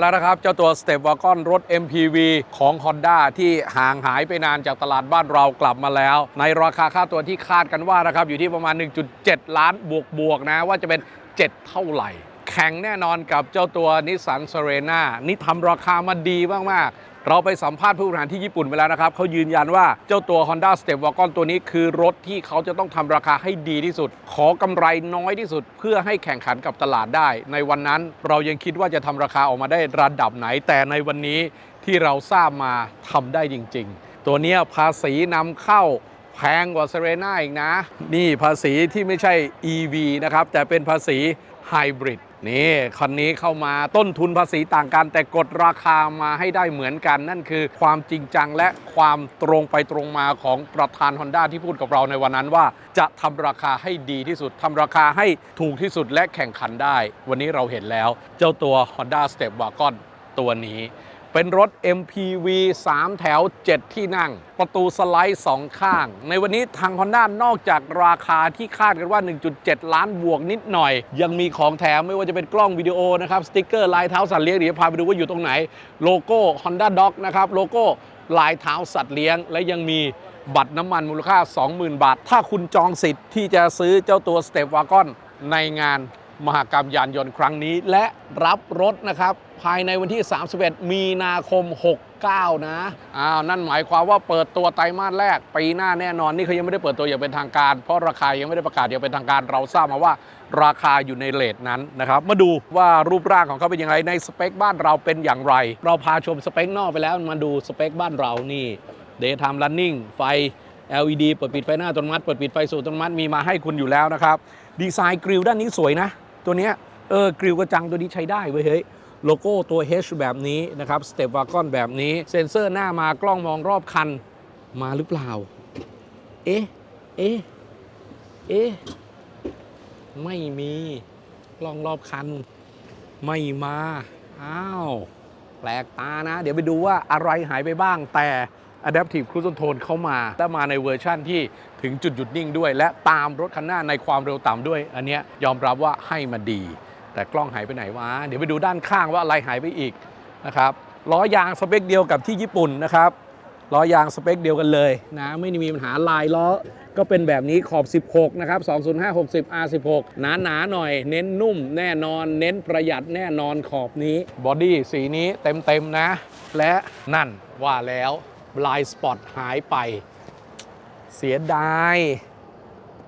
แล้วนะครับ เจ้าตัว Step Wagon รถ MPV ของ Honda ที่ห่างหายไปนานจากตลาดบ้านเรากลับมาแล้ว ในราคาค่าตัวที่คาดกันว่านะครับอยู่ที่ประมาณ 1.7 ล้านบวกบวกๆนะว่าจะเป็น 7 เท่าไหร่แข่งแน่นอนกับเจ้าตัวนิสสันเซเรนานี่ทำราคามาดีมากๆ เราไปสัมภาษณ์ผู้บริหารที่ญี่ปุ่นไปแล้วนะครับเขายืนยันว่าเจ้าตัว Honda Step Wagon ตัวนี้คือรถที่เขาจะต้องทำราคาให้ดีที่สุด ขอกำไรน้อยที่สุด เพื่อให้แข่งขันกับตลาดได้ ในวันนั้นเรายังคิดว่าจะทำราคาออกมาได้ระดับไหน แต่ในวันนี้ที่เราทราบมาทำได้จริง ๆ ตัวนี้ภาษีนำเข้าแพงกว่าเซเรนาอีกนะ นี่ภาษีที่ไม่ใช่ EV นะครับแต่เป็นภาษีไฮบริด นี่คันนี้เข้ามาต้นทุนภาษีต่างกัน แต่กดราคามาให้ได้เหมือนกัน นั่นคือความจริงจังและความตรงไปตรงมาของประธาน Honda ที่พูดกับเราในวันนั้นว่า จะทำราคาให้ดีที่สุดทำราคาให้ถูกที่สุดและแข่งขันได้ วันนี้เราเห็นแล้ว เจ้าตัว Honda Step Wagon ตัวนี้ เป็นรถ MPV 3 แถว 7 ที่นั่ง ประตูสไลด์ 2 ข้าง ในวันนี้ทาง Honda นอกจากราคาที่คาดกันว่า 1.7 ล้านบวกนิดหน่อย ยังมีของแถมไม่ว่าจะเป็นกล้องวิดีโอนะครับสติ๊กเกอร์ลายเท้าสัตว์เลี้ยงเดี๋ยวพาไปดูว่าอยู่ตรงไหน โลโก้ Honda Dog นะครับโลโก้ลายเท้าสัตว์เลี้ยง และยังมีบัตรน้ำมันมูลค่า 20,000 บาท ถ้าคุณจองสิทธิ์ที่จะซื้อเจ้าตัว Step Wagon ในงาน มหกรรมยานยนต์ครั้งนี้ และรับรถนะครับ ภายในวันที่ 31 มีนาคม 69 นะอ้าวนั่นหมายความว่าเปิดตัวไตรมาสแรก ปีหน้าแน่นอนนี่เขายังไม่ได้เปิดตัวอย่างเป็นทางการ เพราะราคายังไม่ได้ประกาศอย่างเป็นทางการเราทราบมาว่าราคาอยู่ในเลทนั้นนะครับ มาดูว่ารูปร่างของเขาเป็นยังไงในสเปคบ้านเราเป็นอย่างไร เราพาชมสเปคนอกไปแล้วมาดูสเปคบ้านเรานี่ Daytime Running ไฟ LED เปิดปิดไฟหน้าอัตโนมัติเปิดปิดไฟสูตรอัตโนมัติมีมาให้คุณอยู่แล้วนะครับ ดีไซน์กริลด้านนี้สวยนะ ตัวเนี้ยเออกริลกระจังตัวนี้ใช้ได้เว้ยเฮ้ยโลโก้ตัว H แบบนี้นะครับสเต p วากอนแบบนี้ เซ็นเซอร์หน้ามากล้องมองรอบคันมาหรือเปล่า เอ๊ะ เอ๊ะ เอ๊ะ ไม่มีกล้องรอบคัน ไม่มา อ้าว แปลกตานะ เดี๋ยวไปดูว่าอะไรหายไปบ้างแต่ Adaptive Cruise Control เข้ามาและมาในเวอร์ชั่นที่ถึงจุดหยุดนิ่งด้วย และตามรถคันหน้าในความเร็วต่ำด้วย อันนี้ยอมรับว่าให้มาดี แต่กล้องหายไปไหนวะเดี๋ยวไปดูด้านข้างว่าอะไรหายไปอีกนะครับล้อยางสเปคเดียวกับที่ญี่ปุ่นนะครับล้อยางสเปคเดียวกันเลยนะไม่ได้มีปัญหาลายล้อก็เป็นแบบนี้ขอบ 16 นะครับ 205 60 R16 หนาหนาหน่อย เน้นนุ่มแน่นอน เน้นประหยัดแน่นอนขอบนี้ บอดี้สีนี้เต็มๆนะ และนั่นว่าแล้ว ลายสปอตหายไป เสียดาย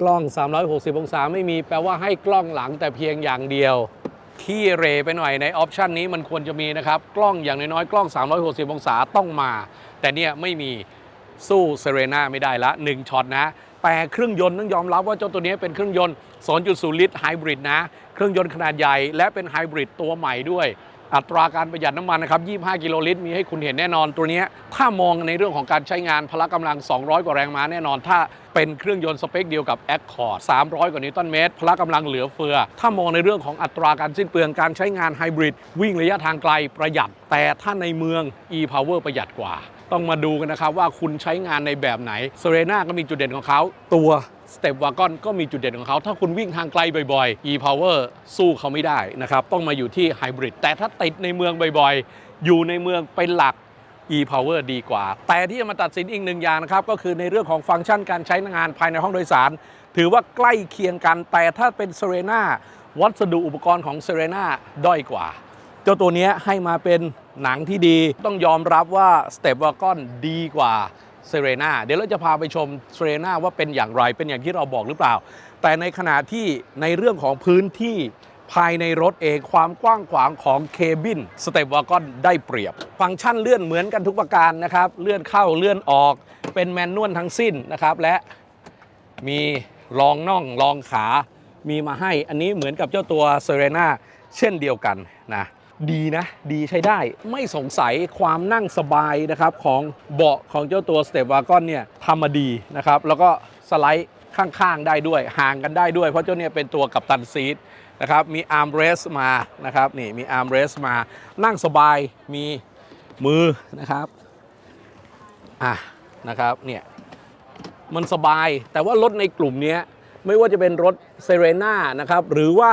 กล้อง 360 องศาไม่มีแปลว่าให้กล้องหลังแต่เพียงอย่างเดียวที่เรไปหน่อยในออปชันนี้มันควรจะมีนะครับ กล้องอย่างน้อยๆ กล้อง 360 องศาต้องมา แต่เนี่ยไม่มีสู้เซเรนาไม่ได้ละ 1ช็อตนะ แต่เครื่องยนต์ต้องยอมรับว่าเจ้าตัวนี้เป็นเครื่องยนต์ 2.0 ลิตรไฮบริดนะ เครื่องยนต์ขนาดใหญ่และเป็นไฮบริดตัวใหม่ด้วย อัตราการประหยัดน้ำมันนะครับ 25 กิโลลิตร มีให้คุณเห็นแน่นอนตัวนี้ ถ้ามองในเรื่องของการใช้งานพละกำลัง 200 กว่าแรงม้าแน่นอน ถ้าเป็นเครื่องยนต์สเปคเดียวกับ Accord 300 กว่านิวตันเมตร พละกำลังเหลือเฟือ ถ้ามองในเรื่องของอัตราการสิ้นเปลืองการใช้งานไฮบริดวิ่งระยะทางไกลประหยัด แต่ถ้าในเมือง e-power ประหยัดกว่า ต้องมาดูกันนะครับว่าคุณใช้งานในแบบไหน s e r e n a ก็มีจุดเด่นของเขาตัว Step Wagon ก็มีจุดเด่นของเขา ถ้าคุณวิ่งทางไกลบ่อยๆ e-power สู้เขาไม่ได้นะครับ ต้องมาอยู่ที่ไฮบริดแต่ถ้าติดในเมืองบ่อยๆ อยู่ในเมืองเป็นหลัก e-power ดีกว่า แต่ที่จะมาตัดสินอีกหนึ่งอย่างนะครับ ก็คือในเรื่องของฟังก์ชันการใช้งานภายในห้องโดยสาร ถือว่าใกล้เคียงกัน แต่ถ้าเป็น s e r e n a วัสดุอุปกรณ์ของ s e r e n a ด้อยกว่า เจ้าตัวนี้ให้มาเป็นหนังที่ดี ต้องยอมรับว่า Step Wagon ดีกว่า เซเรนาเดี๋ยวเราจะพาไปชมเซเรนาว่าเป็นอย่างไรเป็นอย่างที่เราบอกหรือเปล่า แต่ในขณะที่ในเรื่องของพื้นที่ภายในรถเองความกว้างขวางของเคบินสเตปวากอนได้เปรียบ ฟังก์ชันเลื่อนเหมือนกันทุกประการนะครับ เลื่อนเข้าเลื่อนออกเป็นแมนนวลทั้งสิ้นนะครับ และมีรองน่องรองขามีมาให้อันนี้เหมือนกับเจ้าตัวเซเรนาเช่นเดียวกันนะ ดีนะ ดีใช้ได้ไม่สงสัยความนั่งสบายนะครับของเบาะของเจ้าตัว Step Wagon เนี่ยทำมาดีนะครับ แล้วก็สไลด์ข้างๆได้ด้วยห่างกันได้ด้วย เพราะเจ้าเนี่ยเป็นตัวกับตันซีทนะครับมีอาร์มเรสมานะครับนี่มีอาร์มเรสมานั่งสบายมีมือนะครับอะนะครับเนี่ยมันสบายแต่ว่ารถในกลุ่มนี้ไม่ว่าจะเป็นรถเซเรน่านะครับหรือว่า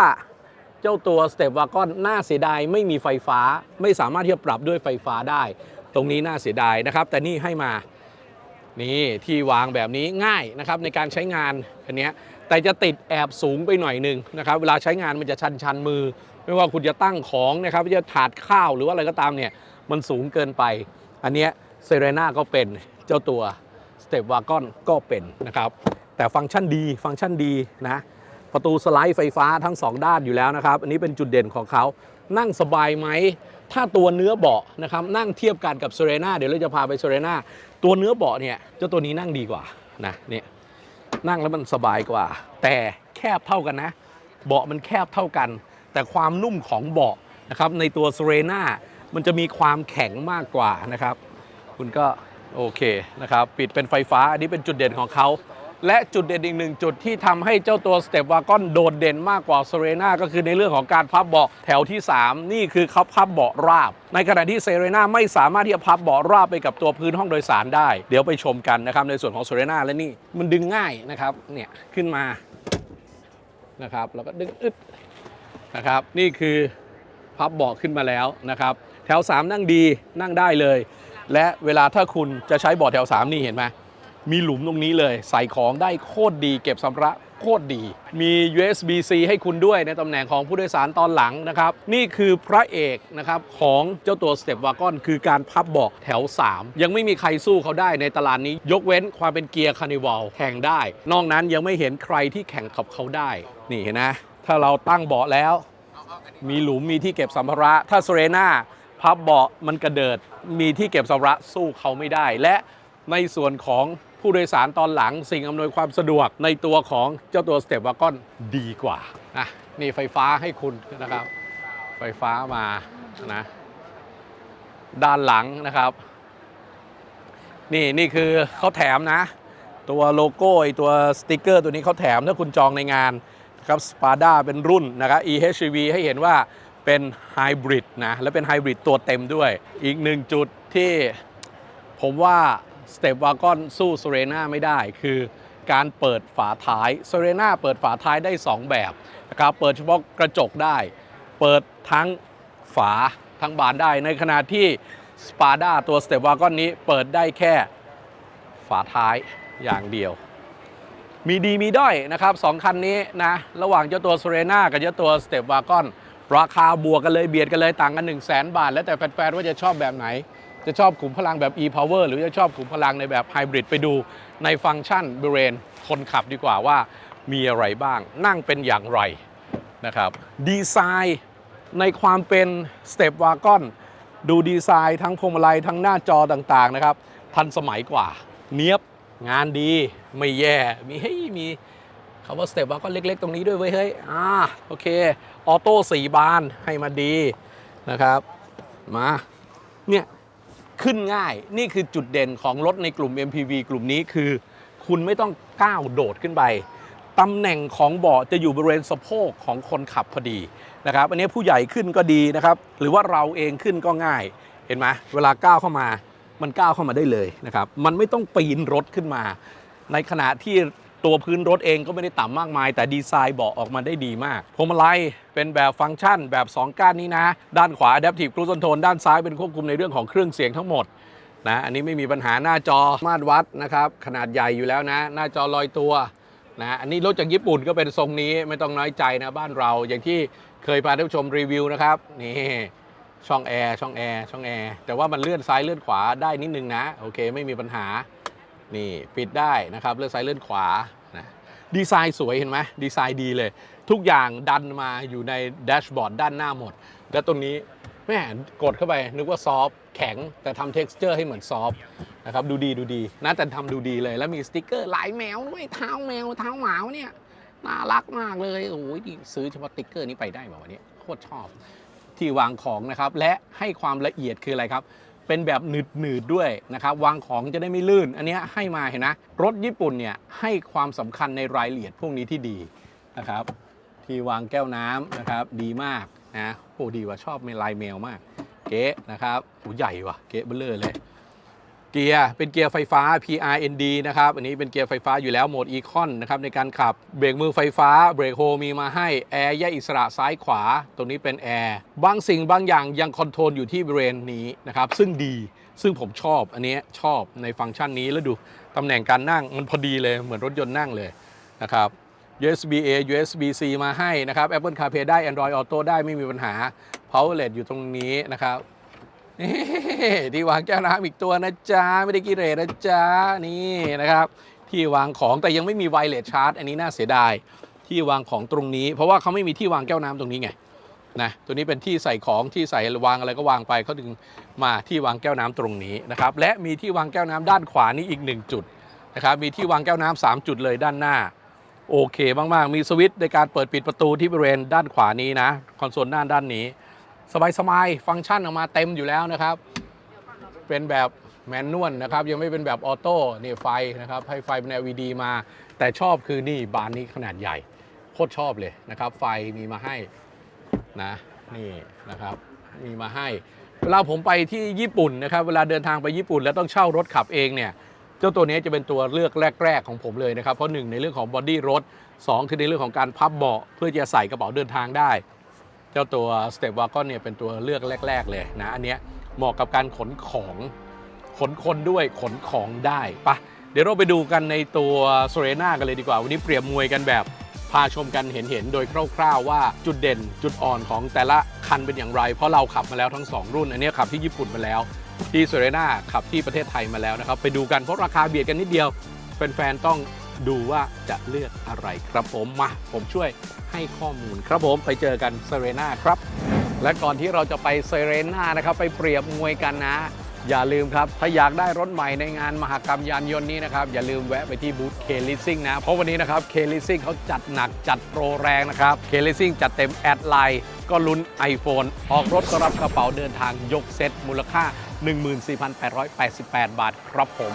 เจ้าตัวสเต p วากอนน่าเสียดายไม่มีไฟฟ้า ไม่สามารถที่จะปรับด้วยไฟฟ้าได้ ตรงนี้น่าเสียดายนะครับ แต่นี่ให้มานี่ที่วางแบบนี้ง่ายนะครับในการใช้งานอันนี้แต่จะติดแอบสูงไปหน่อยหนึ่งนะครับ เวลาใช้งานมันจะชันชันมือ ไม่ว่าคุณจะตั้งของนะครับจะถาดข้าวหรือว่าอะไรก็ตามเนี่ยมันสูงเกินไป อันนี้เซเรนาก็เป็นเจ้าตัวสเต p วากอนก็เป็นนะครับ แต่ฟังก์ชันดีฟังก์ชันดีนะ ประตูสไลด์ไฟฟ้าทั้ง 2 ด้านอยู่แล้วนะครับ อันนี้เป็นจุดเด่นของเขา นั่งสบายไหม ถ้าตัวเนื้อเบาะนะครับ นั่งเทียบกันกับเซเรนาเดี๋ยวเราจะพาไปเซเรนาตัวเนื้อเบาะเนี่ยเจ้าตัวนี้นั่งดีกว่านะเนี่ยนั่งแล้วมันสบายกว่า แต่แคบเท่ากันนะ เบาะมันแคบเท่ากัน แต่ความนุ่มของเบาะนะครับในตัวเซเรนามันจะมีความแข็งมากกว่านะครับ คุณก็โอเคนะครับ ปิดเป็นไฟฟ้า อันนี้เป็นจุดเด่นของเขา และจุดเด่นอีกหนึ่งจุดที่ทำให้เจ้าตัวสเต p วากอนโดดเด่นมากกว่าเซเรนาก็คือในเรื่องของการพับเบาะแถวที่ 3 นี่คือเขาพับเบาะราบ ในขณะที่เซเรนาไม่สามารถที่จะพับเบาะราบไปกับตัวพื้นห้องโดยสารได้ เดี๋ยวไปชมกันนะครับในส่วนของเซเรนาและนี่มันดึงง่ายนะครับเนี่ยขึ้นมานะครับแล้วก็ดึงอึดนะครับนี่คือพับเบาะขึ้นมาแล้วนะครับแถว 3 นั่งดีนั่งได้เลย และเวลาถ้าคุณจะใช้เบาะแถว 3 นี่เห็นไหม มีหลุมตรงนี้เลย ใส่ของได้โคตรดี เก็บสัมภาระโคตรดี มี USB-C ให้คุณด้วยในตำแหน่งของผู้โดยสารตอนหลังนะครับ นี่คือพระเอกนะครับของเจ้าตัว Step Wagon คือการพับเบาะแถว 3 ยังไม่มีใครสู้เขาได้ในตลาดนี้ ยกเว้นความเป็นเกียร์คานิวัลแข่งได้ นอกนั้นยังไม่เห็นใครที่แข่งกับเขาได้ นี่เห็นนะ ถ้าเราตั้งเบาะแล้ว มีหลุมมีที่เก็บสัมภาระ ถ้าเซเรนาพับเบาะมันกระเดิด มีที่เก็บสัมภาระสู้เขาไม่ได้ และในส่วนของ ผู้โดยสารตอนหลังสิ่งอำนวยความสะดวกในตัวของเจ้าตัวสเต p วากอนดีกว่านะนี่ไฟฟ้าให้คุณนะครับ ไฟฟ้ามานะด้านหลังนะครับ นี่นี่คือเขาแถมนะ ตัวโลโก้ตัวสติกเกอร์ตัวนี้เขาแถมถ้าคุณจองในงานนะครับสปาด้าเป็นรุ่นนะครับ EHV ให้เห็นว่าเป็นไฮบริดนะ และเป็นไฮบริดตัวเต็มด้วย อีกหนึ่งจุดที่ผมว่า สเต p วากอนสู้ s เ r ร n a ไม่ได้ คือการเปิดฝาท้าย s เ r ร n a เปิดฝาท้ายได้ 2 แบบนะครับเปิดเฉพาะกระจกได้ เปิดทั้งฝาทั้งบานได้ ในขณะที่สปาด้าตัวสเต p วากอนนี้เปิดได้แค่ฝาท้ายอย่างเดียว มีดีมีด้อยนะครับสองคันนี้นะ ระหว่างเจ้าตัว s เ r ร n a กับเจ้าตัว Step Wagon ราคาบวกกันเลยเบียดกันเลยต่างกัน 1 0 0 0 0แบาท แล้วแต่แฟนๆว่าจะชอบแบบไหน จะชอบขุมพลังแบบ e-power หรือจะชอบขุมพลังในแบบไฮบริดไปดูในฟังก์ชันบริเวณคนขับดีกว่าว่ามีอะไรบ้าง นั่งเป็นอย่างไรนะครับดีไซน์ในความเป็น Step Wagon ดูดีไซน์ทั้งพวงมาลัยทั้งหน้าจอต่างๆนะครับ ทันสมัยกว่า เนียบงานดีไม่แย่ มีเฮ้ยมีคำว่าสเตปวาก็เล็ก ๆ ตรงนี้ด้วยเว้ยเฮ้ยอ่าโอเค ออโต้สี่บานให้มาดีนะครับ มาเนี่ย ขึ้นง่ายนี่คือจุดเด่นของรถในกลุ่ม MPV กลุ่มนี้คือ คุณไม่ต้องก้าวโดดขึ้นไปตำแหน่งของเบาะจะอยู่บริเวณสะโพกของคนขับพอดีนะครับอันนี้ผู้ใหญ่ขึ้นก็ดีนะครับ หรือว่าเราเองขึ้นก็ง่าย เห็นไหมเวลาก้าวเข้ามา มันก้าวเข้ามาได้เลยนะครับ มันไม่ต้องปีนรถขึ้นมา ในขณะที่ ตัวพื้นรถเองก็ไม่ได้ต่ำมากมาย แต่ดีไซน์เบาะออกมาได้ดีมากพวงมาลัยเป็นแบบฟังก์ชันแบบ 2 ก้านนี้นะ ด้านขวา Adaptive Cruise Control ด้านซ้ายเป็นควบคุมในเรื่องของเครื่องเสียงทั้งหมดนะอันนี้ไม่มีปัญหาหน้าจอมาตรวัดนะครับขนาดใหญ่อยู่แล้วนะ หน้าจอลอยตัวนะอันนี้รถจากญี่ปุ่นก็เป็นทรงนี้ไม่ต้องน้อยใจนะบ้านเราอย่างที่เคยพาท่านผู้ชมรีวิวนะครับนี่ช่องแอร์ช่องแอร์ช่องแอร์แต่ว่ามันเลื่อนซ้ายเลื่อนขวาได้นิดนึงนะ โอเคไม่มีปัญหา นี่ปิดได้นะครับเลื่อนซ้ายเลื่อนขวานะดีไซน์สวยเห็นไหมดีไซน์ดีเลย ทุกอย่างดันมาอยู่ในแดชบอร์ดด้านหน้าหมด แล้วตรงนี้แม่กดเข้าไปนึกว่าซอฟแข็งแต่ทำ t e x t อร์ให้เหมือนซอฟนะครับดูดีดูดีนะแต่ทำดูดีเลย แล้วมีสติกเกอร์ลายแมวด้วยเท้าแมวเท้าหมาเนี่ยน่ารักมากเลยโอ้ยดีซื้อเฉพาะสติกเกอร์นี้ไปได้แบบวันนี้โคตรชอบที่วางของนะครับและให้ความละเอียดคืออะไรครับ เป็นแบบหนืดหนืดๆด้วยนะครับวางของจะได้ไม่ลื่น อันนี้ให้มาเห็นนะ รถญี่ปุ่นเนี่ยให้ความสำคัญในรายละเอียดพวกนี้ที่ดีนะครับ ที่วางแก้วน้ำนะครับ ดีมากนะโอ้ดีว่ะชอบเมลายแมวมาก เก๊นะครับโอ้ใหญ่ว่ะเก๊เบลเลอร์เลย เกียร์เป็นเกียร์ไฟฟ้า PRND นะครับอันนี้เป็นเกียร์ไฟฟ้าอยู่แล้วโหมด Econ นะครับในการขับเบรกมือไฟฟ้าเบรกโฮมีมาให้แอร์แยกอิสระซ้ายขวา ตรงนี้เป็นแอร์บางสิ่งบางอย่างยังคอนโทรลอยู่ที่บริเวณนี้นะครับซึ่งดีซึ่งผมชอบอันนี้ชอบในฟังก์ชันนี้แล้วดูตำแหน่งการนั่งมันพอดีเลยเหมือนรถยนต์นั่งเลยนะครับ USB A USB C มาให้นะครับ Apple CarPlay ได้ Android Auto ได้ไม่มีปัญหา Powerlet อยู่ตรงนี้นะครับ ที่วางแก้วน้ำอีกตัวนะจ๊ะ ไม่ได้กิเรนะจ๊ะ นี่นะครับ ที่วางของแต่ยังไม่มีไวเลสชาร์จอันนี้น่าเสียดาย ที่วางของตรงนี้ เพราะว่าเขาไม่มีที่วางแก้วน้ำตรงนี้ไงนะตัวนี้เป็นที่ใส่ของที่ใส่วางอะไรก็วางไปเขาถึงมาที่วางแก้วน้ำตรงนี้นะครับและมีที่วางแก้วน้ำด้านขวานี่อีกหนึ่งจุดนะครับมีที่วางแก้วน้ำสามจุดเลยด้านหน้าโอเคมากๆ มีสวิตช์ในการเปิดปิดประตูที่บริเวณด้านขวานี้นะคอนโซลหน้าด้านนี้ สบายๆฟังก์ชันออกมาเต็มอยู่แล้วนะครับ เป็นแบบแมนนวลนะครับ ยังไม่เป็นแบบออโต้นี่ไฟนะครับ ให้ไฟเป็น LED มา แต่ชอบคือนี่บานนี้ขนาดใหญ่ โคตรชอบเลยนะครับ ไฟมีมาให้นะนี่นะครับ มีมาให้ เวลาผมไปที่ญี่ปุ่นนะครับ เวลาเดินทางไปญี่ปุ่น แล้วต้องเช่ารถขับเองเนี่ยเจ้าตัวนี้จะเป็นตัวเลือกแรก ๆ ของผมเลยนะครับ เพราะหนึ่งในเรื่องของบอดี้รถสองคือในเรื่องของการพับเบาะเพื่อจะใส่กระเป๋าเดินทางได้ เจ้าตัว Step Wagon เนี่ยเป็นตัวเลือกแรก ๆ เลยนะ อันเนี้ยเหมาะกับการขนของขนคนด้วยขนของได้ปะเดี๋ยวเราไปดูกันในตัวโซเรนากันเลยดีกว่า วันนี้เปรียบมวยกันแบบพาชมกันเห็น ๆ โดยคร่าว ๆ ว่าจุดเด่นจุดอ่อนของแต่ละคันเป็นอย่างไร เพราะเราขับมาแล้วทั้ง 2 รุ่น อันนี้ขับที่ญี่ปุ่นมาแล้ว ที่โซเรนาขับที่ประเทศไทยมาแล้วนะครับ ไปดูกันเพราะราคาเบียดกันนิดเดียวแฟนๆต้อง ดูว่าจะเลือกอะไรครับผมมาผมช่วยให้ข้อมูลครับผมไปเจอกันเซเรนาครับ และก่อนที่เราจะไปเซเรนานะครับ ไปเปรียบมวยกันนะ อย่าลืมครับ ถ้าอยากได้รถใหม่ในงานมหกรรมยานยนต์นี้นะครับ อย่าลืมแวะไปที่บูธเคลิซิ่งนะ เพราะวันนี้นะครับเคลิซิ่งเขาจัดหนักจัดโปรแรงนะครับเคลิซิ่งจัดเต็มแอดไลน์ก็ลุ้น iPhone ออกรถก็รับกระเป๋าเดินทางยกเซตมูลค่า 14,888 บาทครับผม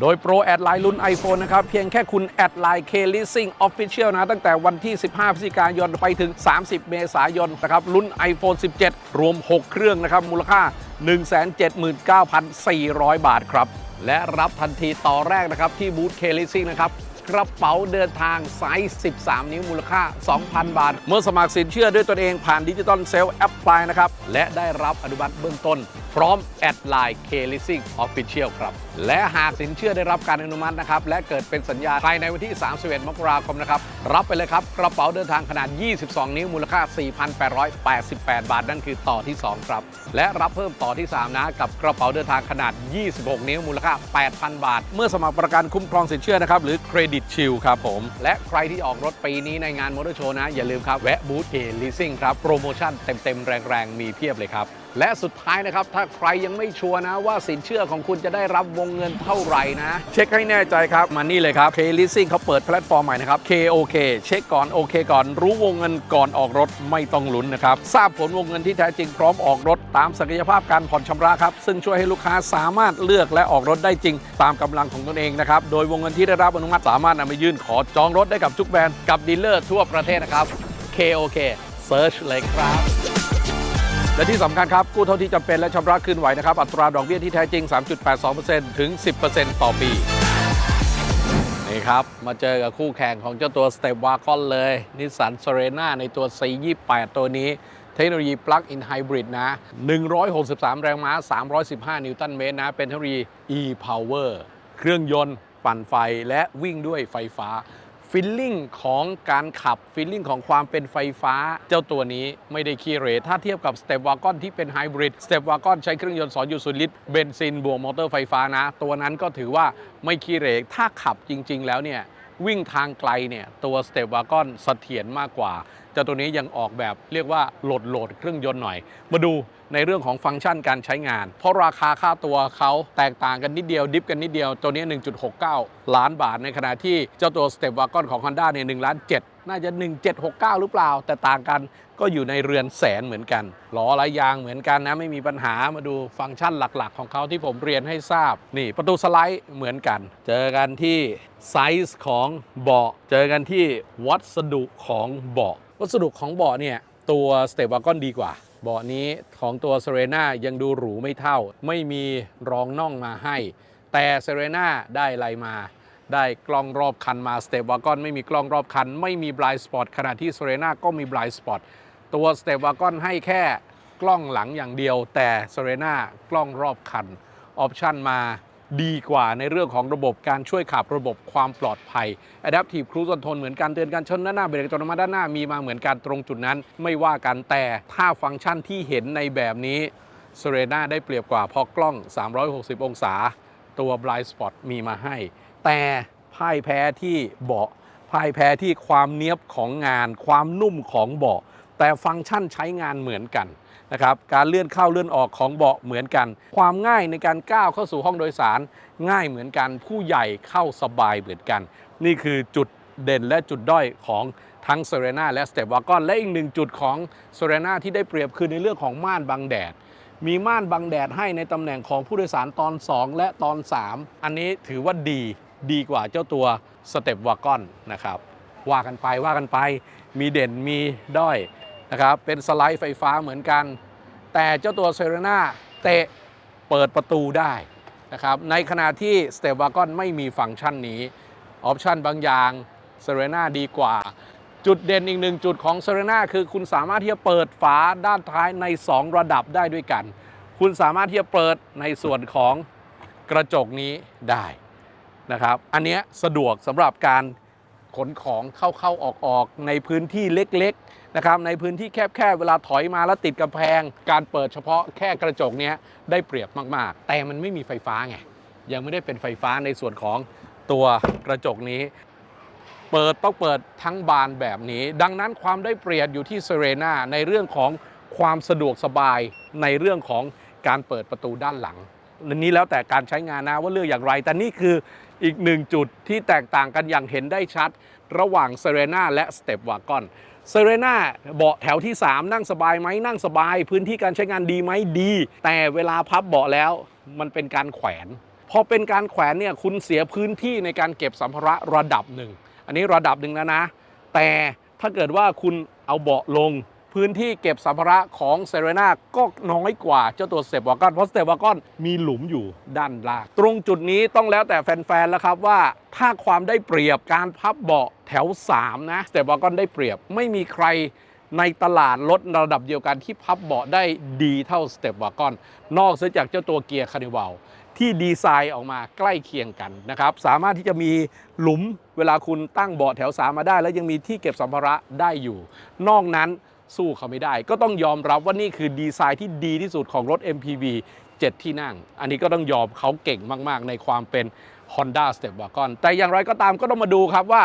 โดยโปรแอดไลน์ลุ้น iPhone นะครับ เพียงแค่คุณแอดไลน์ K Leasing Official นะ ตั้งแต่วันที่ 15 พฤศจิกายนไปถึง 30 เมษายนนะครับลุ้น iPhone 17 รวม 6 เครื่องนะครับ มูลค่า 179,400 บาทครับ และรับทันทีต่อแรกนะครับ ที่บูธ K Leasing นะครับกระเป๋าเดินทางไซส์ 13 นิ้วมูลค่า 2,000 บาท เมื่อสมัครสินเชื่อด้วยตนเองผ่านดิจิตอลเซลล์แอปพลายนะครับ และได้รับอนุมัติเบื้องต้น ร้อมแอดไลน์ K Leasing Official ครับ และหากสินเชื่อได้รับการอนุมัตินะครับ และเกิดเป็นสัญญาภายในวันที่ 31 มกราคมนะครับ รับไปเลยครับ กระเป๋าเดินทางขนาด 22 นิ้ว มูลค่า 4,888 บาท นั่นคือต่อที่ 2 ครับ และรับเพิ่มต่อที่ 3 นะ กับกระเป๋าเดินทางขนาด 26 นิ้ว มูลค่า 8,000 บาท เมื่อสมัครประกันคุ้มครองสินเชื่อนะครับ หรือเครดิตชิลครับผม และใครที่ออกรถปีนี้ในงานมอเตอร์โชว์นะ อย่าลืมครับ แวะบูธเอลิซิ่งครับ โปรโมชั่นเต็มๆแรงๆ มีเพียบเลยครับ และสุดท้ายนะครับ ถ้าใครยังไม่ชัวร์นะว่าสินเชื่อของคุณจะได้รับวงเงินเท่าไหร่นะ เช็คให้แน่ใจครับ มานี่เลยครับ K Leasing เขาเปิดแพลตฟอร์มใหม่นะครับ KOK เช็คก่อนโอเคก่อน รู้วงเงินก่อนออกรถไม่ต้องลุ้นนะครับ ทราบผลวงเงินที่แท้จริงพร้อมออกรถ ตามศักยภาพการผ่อนชำระครับ ซึ่งช่วยให้ลูกค้าสามารถเลือกและออกรถได้จริง ตามกำลังของตนเองนะครับ โดยวงเงินที่ได้รับอนุมัติสามารถนำไปยื่นขอจองรถได้กับทุกแบรนด์กับดีลเลอร์ทั่วประเทศนะครับ KOK Search เลยครับ และที่สำคัญครับ กู้เท่าที่จำเป็นและชำระคืนไหวนะครับ อัตราดอกเบี้ยที่แท้จริง 3.82%ถึง 10%ต่อปี นี่ครับ มาเจอกับคู่แข่งของเจ้าตัว Step Wagon เลย นิสสัน s e r e n a ในตัว C28 ตัวนี้ เทคโนโลยี Plug-in Hybrid นะ 163 แรงม้า 315 นิวตันเมตรนะ เป็นเทคโนโลยี e-power เครื่องยนต์ ปั่นไฟและวิ่งด้วยไฟฟ้า ฟิลลิ่งของการขับฟิลลิ่งของความเป็นไฟฟ้า เจ้าตัวนี้ไม่ได้ขี้เหร่ถ้าเทียบกับ Step Wagon ที่เป็นไฮบริด Step Wagon ใช้เครื่องยนต์2.0ลิตรเบนซินบวกมอเตอร์ไฟฟ้านะ ตัวนั้นก็ถือว่าไม่ขี้เหร่ถ้าขับจริง ๆ แล้วเนี่ยวิ่งทางไกลเนี่ยตัว Step Wagon เสถียรมากกว่า เจ้าตัวนี้ยังออกแบบเรียกว่าโหลดโหลดเครื่องยนต์หน่อย มาดู ในเรื่องของฟังก์ชันการใช้งาน เพราะราคาค่าตัวเขาแตกต่างกันนิดเดียว ดิฟกันนิดเดียว ตัวนี้ 1.69 ล้านบาท ในขณะที่เจ้าตัว Step Wagon ของ Honda เนี่ย1ล้าน7น่าจะ 1769 หรือเปล่า แต่ต่างกันก็อยู่ในเรือนแสนเหมือนกันล้อลายยางเหมือนกันนะ ไม่มีปัญหามาดูฟังก์ชันหลักๆ ของเขาที่ผมเรียนให้ทราบ นี่ประตูสไลด์เหมือนกัน เจอกันที่ไซส์ของเบาะ เจอกันที่วัสดุของเบาะวัสดุของเบาะเนี่ยตัว Step Wagon ดีกว่า เบาะนี้ของตัวเซเรนายังดูหรูไม่เท่า ไม่มีรองน่องมาให้ แต่เซเรนาได้อะไรมา ได้กล้องรอบคันมาสเตปวากอนไม่มีกล้องรอบคัน ไม่มีบลายสปอตขณะที่เซเรนาก็มีบลายสปอตตัวสเตปวากอนให้แค่กล้องหลังอย่างเดียว แต่เซเรนากล้องรอบคัน ออปชันมา ดีกว่าในเรื่องของระบบการช่วยขับระบบความปลอดภัย Adaptive Cruise Control เหมือนกันเตือนการชนด้านหน้าเบรกอัตโนมัติด้านหน้ามีมาเหมือนกันตรงจุดนั้น ไม่ว่ากันแต่ถ้าฟังก์ชันที่เห็นในแบบนี้ s e r e n a ได้เปรียบกว่าเพราะกล้อง 360 องศา ตัว Blind Spot มีมาให้ แต่พ่ายแพ้ที่เบาะพ่ายแพ้ที่ความเนี้ยบของงาน ความนุ่มของเบาะแต่ฟังก์ชันใช้งานเหมือนกัน นะครับการเลื่อนเข้าเลื่อนออกของเบาะเหมือนกัน ความง่ายในการก้าวเข้าสู่ห้องโดยสาร ง่ายเหมือนกัน ผู้ใหญ่เข้าสบายเหมือนกัน นี่คือจุดเด่นและจุดด้อยของทั้ง s e r e n a และ Step Wagon และอีกหนึ่งจุดของ s e r e n a ที่ได้เปรียบคือในเรื่องของม่านบังแดด มีม่านบังแดดให้ในตำแหน่งของผู้โดยสารตอน 2 และตอน 3 อันนี้ถือว่าดีดีกว่าเจ้าตัว Step Wagon นะครับว่ากันไปว่ากันไปมีเด่นมีด้อย นะครับเป็นสไลด์ไฟฟ้าเหมือนกัน แต่เจ้าตัวเซเรนาเตะเปิดประตูได้นะครับในขณะที่ Step Wagon ไม่มีฟังก์ชันนี้ ออปชันบางอย่างเซเรนาดีกว่า จุดเด่นอีกหนึ่งจุดของเซเรนาคือคุณสามารถที่จะเปิดฝาด้านท้ายใน 2 ระดับได้ด้วยกัน คุณสามารถที่จะเปิดในส่วนของกระจกนี้ได้นะครับ อันนี้สะดวกสำหรับการ ขนของเข้าๆออกๆในพื้นที่เล็กๆนะครับในพื้นที่แคบๆเวลาถอยมาแล้วติดกำแพง การเปิดเฉพาะแค่กระจกเนี้ยได้เปรียบมากๆ แต่มันไม่มีไฟฟ้าไงยังไม่ได้เป็นไฟฟ้าในส่วนของตัวกระจกนี้ เปิดต้องเปิดทั้งบานแบบนี้ ดังนั้นความได้เปรียบอยู่ที่เซเรนาในเรื่องของความสะดวกสบายในเรื่องของการเปิดประตูด้านหลังอันนี้แล้วแต่การใช้งานนะว่าเลือกอย่างไร แต่นี่คือ อีกหนึ่งจุดที่แตกต่างกันอย่างเห็นได้ชัด ระหว่างเซเรนาและสเตปวากอนเซเรนาเบาะแถวที่ 3 นั่งสบายไหมนั่งสบาย พื้นที่การใช้งานดีไหมดี แต่เวลาพับเบาะแล้วมันเป็นการแขวน พอเป็นการแขวนเนี่ยคุณเสียพื้นที่ในการเก็บสัมภาระระดับหนึ่ง อันนี้ระดับหนึ่งแล้วนะ แต่ถ้าเกิดว่าคุณเอาเบาะลง พื้นที่เก็บสัมภาระของเซเรนาก็น้อยกว่าเจ้าตัวสเตปวากอนเพราะสเตปวากอนมีหลุมอยู่ด้านล่าง ตรงจุดนี้ต้องแล้วแต่แฟนๆแล้วครับว่าถ้าความได้เปรียบการพับเบาะแถว 3 นะสเตปวากอนได้เปรียบไม่มีใครในตลาดรถระดับเดียวกันที่พับเบาะได้ดีเท่าสเตปวากอนนอกเสียจากเจ้าตัวเกียร์คานิวัลที่ดีไซน์ออกมาใกล้เคียงกันนะครับ สามารถที่จะมีหลุมเวลาคุณตั้งเบาะแถวสามมาได้ แล้วยังมีที่เก็บสัมภาระได้อยู่ นอกนั้น สู้เขาไม่ได้ ก็ต้องยอมรับว่านี่คือดีไซน์ที่ดีที่สุดของรถ MPV 7 ที่นั่ง อันนี้ก็ต้องยอมเขาเก่งมากๆ ในความเป็น Honda Step Wagon แต่อย่างไรก็ตามก็ต้องมาดูครับว่า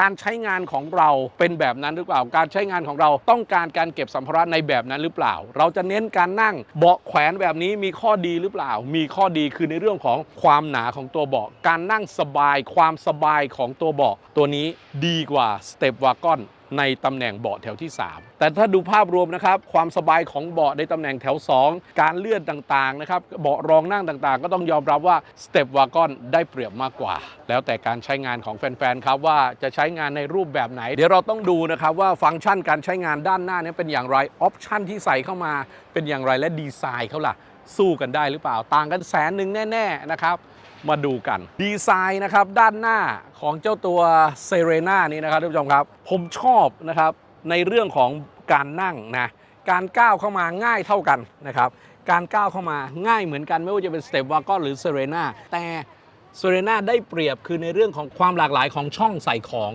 การใช้งานของเราเป็นแบบนั้นหรือเปล่า การใช้งานของเราต้องการการเก็บสัมภาระในแบบนั้นหรือเปล่า เราจะเน้นการนั่งเบาะแขวนแบบนี้มีข้อดีหรือเปล่า มีข้อดีคือในเรื่องของความหนาของตัวเบาะ การนั่งสบาย ความสบายของตัวเบาะ ตัวนี้ดีกว่า Step Wagon ในตำแหน่งเบาะแถวที่ 3 แต่ถ้าดูภาพรวมนะครับ ความสบายของเบาะในตำแหน่งแถว 2 การเลื่อนต่างๆนะครับเบาะรองนั่งต่างๆ ก็ต้องยอมรับว่า Step Wagon ได้เปรียบมากกว่า แล้วแต่การใช้งานของแฟนๆครับว่าจะใช้งานในรูปแบบไหน เดี๋ยวเราต้องดูนะครับว่าฟังก์ชันการใช้งานด้านหน้านี้เป็นอย่างไรออปชันที่ใส่เข้ามาเป็นอย่างไรและดีไซน์เขาล่ะสู้กันได้หรือเปล่าต่างกันแสนหนึ่งแน่ ๆ นะครับ มาดูกัน ดีไซน์นะครับด้านหน้าของเจ้าตัวเซเรนานี้นะครับท่านผู้ชมครับ ผมชอบนะครับในเรื่องของการนั่งนะการก้าวเข้ามาง่ายเท่ากันนะครับการก้าวเข้ามาง่ายเหมือนกันไม่ว่าจะเป็นสเตปวากอนหรือเซเรนาแต่เซเรนาได้เปรียบคือในเรื่องของความหลากหลายของช่องใส่ของ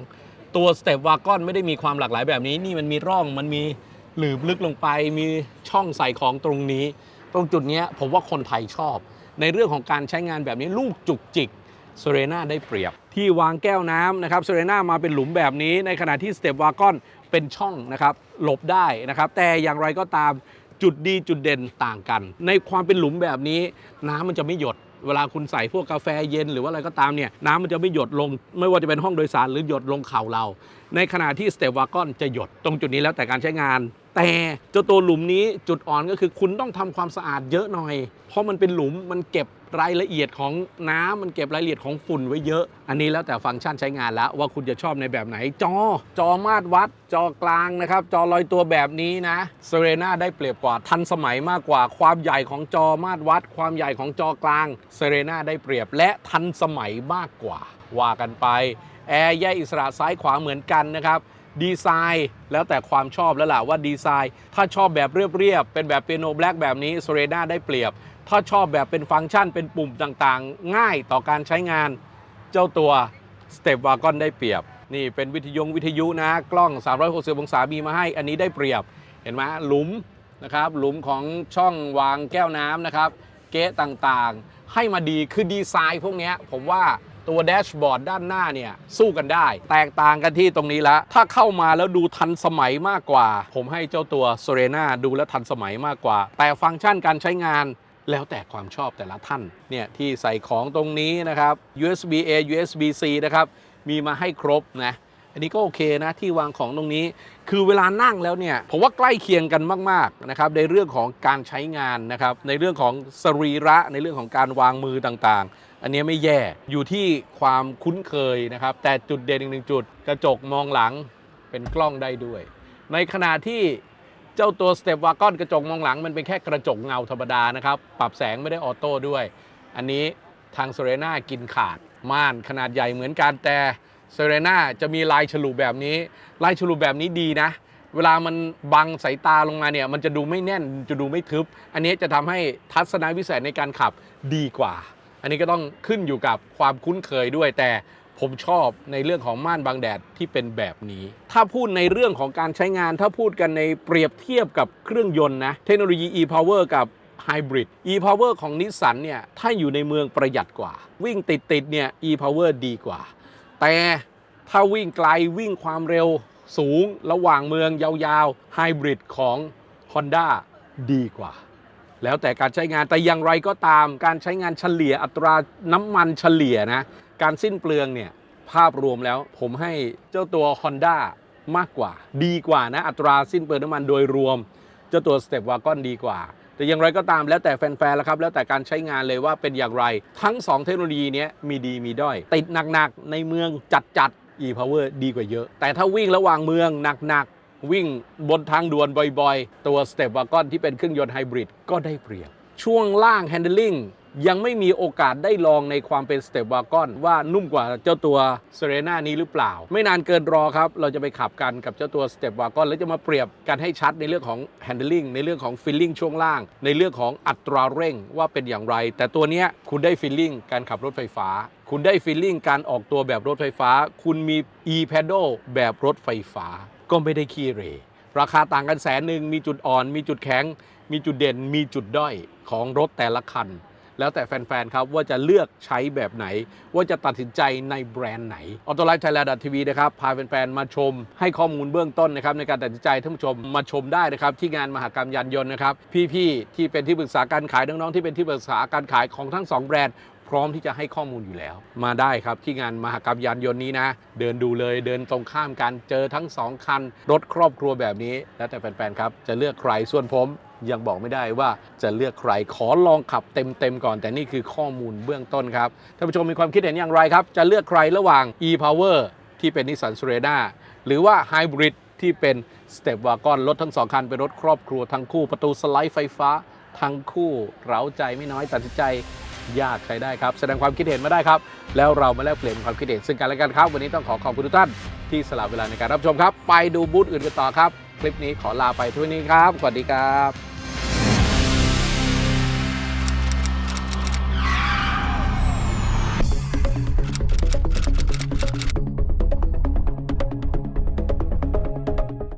ตัวสเตปวากอนไม่ได้มีความหลากหลายแบบนี้นี่มันมีร่องมันมีหลืบลึกลงไปมีช่องใส่ของตรงนี้ ตรงจุดนี้ผมว่าคนไทยชอบ ในเรื่องของการใช้งานแบบนี้ลูกจุกจิกเซเรนาได้เปรียบ ที่วางแก้วน้ำนะครับเซเรนามาเป็นหลุมแบบนี้ ในขณะที่สเตปวากอนเป็นช่องนะครับหลบได้นะครับ แต่อย่างไรก็ตามจุดดีจุดเด่นต่างกัน ในความเป็นหลุมแบบนี้ น้ำมันจะไม่หยด เวลาคุณใส่พวกกาแฟเย็นหรือว่าอะไรก็ตามเนี่ยน้ำมันจะไม่หยดลง ไม่ว่าจะเป็นห้องโดยสารหรือหยดลงเข่าเรา ในขณะที่สเตปวากอนจะหยดตรงจุดนี้แล้วแต่การใช้งาน แต่เจ้าตัวหลุมนี้จุดอ่อนก็คือคุณต้องทำความสะอาดเยอะหน่อย เพราะมันเป็นหลุมมันเก็บรายละเอียดของน้ำมันเก็บรายละเอียดของฝุ่นไว้เยอะ อันนี้แล้วแต่ฟังก์ชันใช้งานแล้วว่าคุณจะชอบในแบบไหน จอ จอมาตรวัด จอกลางนะครับ จอลอยตัวแบบนี้นะเซเรนาได้เปรียบกว่าทันสมัยมากกว่าความใหญ่ของจอมาตรวัด ความใหญ่ของจอกลางเซเรนาได้เปรียบและทันสมัยมากกว่า ว่ากันไปแอร์แยกอิสระซ้ายขวาเหมือนกันนะครับ ดีไซน์แล้วแต่ความชอบแล้วล่ะว่าดีไซน์ ถ้าชอบแบบเรียบๆเป็นแบบเปียโนแบล็กแบบนี้โซเรนาได้เปรียบ ถ้าชอบแบบเป็นฟังก์ชันเป็นปุ่มต่างๆ ง่ายต่อการใช้งาน เจ้าตัว Step Wagon ได้เปรียบ นี่เป็นวิทยุวิทยุนะ กล้อง 360 องศามีมาให้ อันนี้ได้เปรียบเห็นไหมหลุมนะครับหลุมของช่องวางแก้วน้ำนะครับ เก๊ะต่างๆ ให้มาดีคือดีไซน์พวกเนี้ยผมว่า ตัวแดชบอร์ดด้านหน้าเนี่ย สู้กันได้ แตกต่างกันที่ตรงนี้ละ ถ้าเข้ามาแล้วดูทันสมัยมากกว่า ผมให้เจ้าตัว s o r e n a ดูแล้วทันสมัยมากกว่า แต่ฟังก์ชันการใช้งานแล้วแต่ความชอบแต่ละท่านเนี่ยที่ใส่ของตรงนี้นะครับ USB A USB C นะครับ มีมาให้ครบนะอันนี้ก็โอเคนะที่วางของตรงนี้ คือเวลานั่งแล้วเนี่ยผมว่าใกล้เคียงกันมากๆนะครับในเรื่องของการใช้งานนะครับในเรื่องของสรีระในเรื่องของการวางมือต่างๆ อันนี้ไม่แย่อยู่ที่ความคุ้นเคยนะครับ แต่จุดเด่นอีกหนึ่งจุด กระจกมองหลังเป็นกล้องได้ด้วย ในขณะที่เจ้าตัว Step Wagon กระจกมองหลัง มันเป็นแค่กระจกเงาธรรมดานะครับ ปรับแสงไม่ได้ออโต้ด้วย อันนี้ทาง s e r e n a กินขาด ม่านขนาดใหญ่เหมือนกันแต่ s e r e n a จะมีลายฉลุแบบนี้ ลายฉลุแบบนี้ดีนะ เวลามันบังสายตาลงมาเนี่ย มันจะดูไม่แน่น จะดูไม่ทึบ อันนี้จะทำให้ทัศนวิสัยในการขับดีกว่า อันนี้ก็ต้องขึ้นอยู่กับความคุ้นเคยด้วยแต่ผมชอบในเรื่องของม่านบังแดดที่เป็นแบบนี้ ถ้าพูดในเรื่องของการใช้งาน ถ้าพูดกันในเปรียบเทียบกับเครื่องยนต์นะ เทคโนโลยี e-power กับ Hybrid e-power ของนิสสันเนี่ย ถ้าอยู่ในเมืองประหยัดกว่า วิ่งติดติดๆเนี่ย e-power ดีกว่า แต่ถ้าวิ่งไกลวิ่งความเร็วสูงระหว่างเมืองยาวๆ Hybrid ของ Honda ดีกว่า แล้วแต่การใช้งานแต่อย่างไรก็ตามการใช้งานเฉลี่ยอัตราน้ำมันเฉลี่ยนะ การสิ้นเปลืองเนี่ยภาพรวมแล้วผมให้เจ้าตัว Honda มากกว่า ดีกว่านะ อัตราสิ้นเปลืองน้ำมันโดยรวม เจ้าตัว Step Wagon ดีกว่า แต่อย่างไรก็ตามแล้วแต่แฟนๆแล้วครับ แล้วแต่การใช้งานเลยว่าเป็นอย่างไร ทั้ง 2 เทคโนโลยีนี้มีดีมีด้อย ติดหนักๆ ในเมืองจัดๆ e-power ดีกว่าเยอะ แต่ถ้าวิ่งระหว่างเมืองหนักๆ วิ่งบนทางด่วนบ่อยๆ ตัว Step Wagon ที่เป็นเครื่องยนต์ไฮบริดก็ได้เปรียบ ช่วงล่าง handling ยังไม่มีโอกาสได้ลองในความเป็น Step Wagon ว่านุ่มกว่าเจ้าตัว Serena นี้หรือเปล่า ไม่นานเกินรอครับ เราจะไปขับกันกับเจ้าตัว Step Wagon แล้วจะมาเปรียบกันให้ชัดในเรื่องของ handling ในเรื่องของ feeling ช่วงล่าง ในเรื่องของอัตราเร่งว่าเป็นอย่างไร แต่ตัวนี้คุณได้ feeling การขับรถไฟฟ้าคุณได้ feeling การออกตัวแบบรถไฟฟ้า คุณมี e-pedal แบบรถไฟฟ้า ก็ไม่ได้ขี้เรราคาต่างกันแสนหนึ่งมีจุดอ่อน มีจุดแข็ง มีจุดเด่น มีจุดด้อยของรถแต่ละคัน แล้วแต่แฟน ๆ ครับ ว่าจะเลือกใช้แบบไหน ว่าจะตัดสินใจในแบรนด์ไหนออโตไลฟ์ไทยแลนด์ทีวีนะครับ พาแฟน ๆ มาชม ให้ข้อมูลเบื้องต้นนะครับในการตัดสินใจท่านผู้ชมมาชมได้นะครับ ที่งานมหกรรมยานยนต์นะครับ พี่ ๆ ที่เป็นที่ปรึกษาการขายน้อง ๆ ที่เป็นที่ปรึกษาการขายของทั้งสองแบรนด์ ร้อมที่จะให้ข้อมูลอยู่แล้ว มาได้ครับที่งานมหกรรมยานยนต์นี้นะ เดินดูเลยเดินตรงข้ามกันเจอทั้งสองคัน รถครอบครัวแบบนี้ แล้วแต่แฟนๆครับ จะเลือกใครส่วนผมยังบอกไม่ได้ว่าจะเลือกใครขอลองขับเต็มๆก่อน แต่นี่คือข้อมูลเบื้องต้นครับท่านผู้ชมมีความคิดเห็นอย่างไรครับ จะเลือกใครระหว่าง e-power ที่เป็นนิสสัน s เ r ร n a หรือว่า hybrid ที่เป็น Step Wagon รถทั้งสองคันเป็นรถครอบครัวทั้งคู่ ประตูสไลด์ไฟฟ้าทั้งคู่ เร้าใจไม่น้อยตัดสินใจ ยากใช้ได้ครับ แสดงความคิดเห็นมาได้ครับ แล้วเรามาแลกเปลี่ยนความคิดเห็นซึ่งกันและกันครับ วันนี้ต้องขอขอบคุณทุกท่านที่สละเวลาในการรับชมครับ ไปดูบูธอื่นกันต่อครับ คลิปนี้ขอลาไปทุกนี้ครับสวัสดีครับ